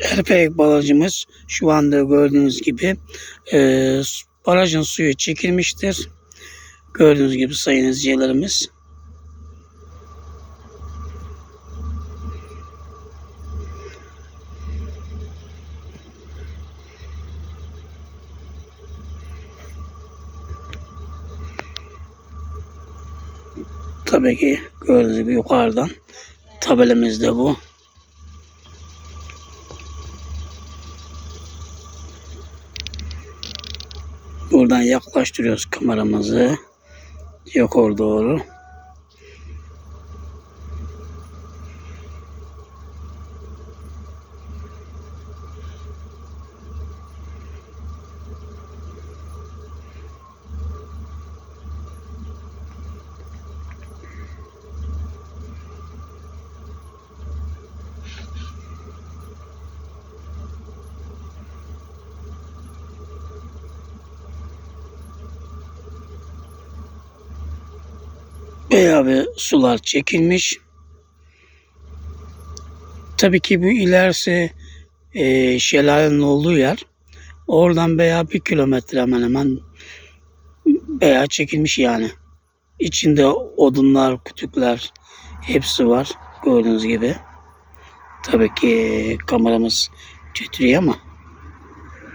Erpek barajımız şu anda gördüğünüz gibi e, barajın suyu çekilmiştir. Gördüğünüz gibi sayın izleyicilerimiz. Tabii ki gördüğünüz gibi yukarıdan tabelamız da bu. Buradan yaklaştırıyoruz kameramızı. Yukarı doğru. Bayağı bir sular çekilmiş. Tabii ki bu ilerisi e, şelalenin olduğu yer. Oradan bayağı bir kilometre hemen hemen bayağı çekilmiş yani. İçinde odunlar, kütükler hepsi var gördüğünüz gibi. Tabii ki kameramız titriyor ama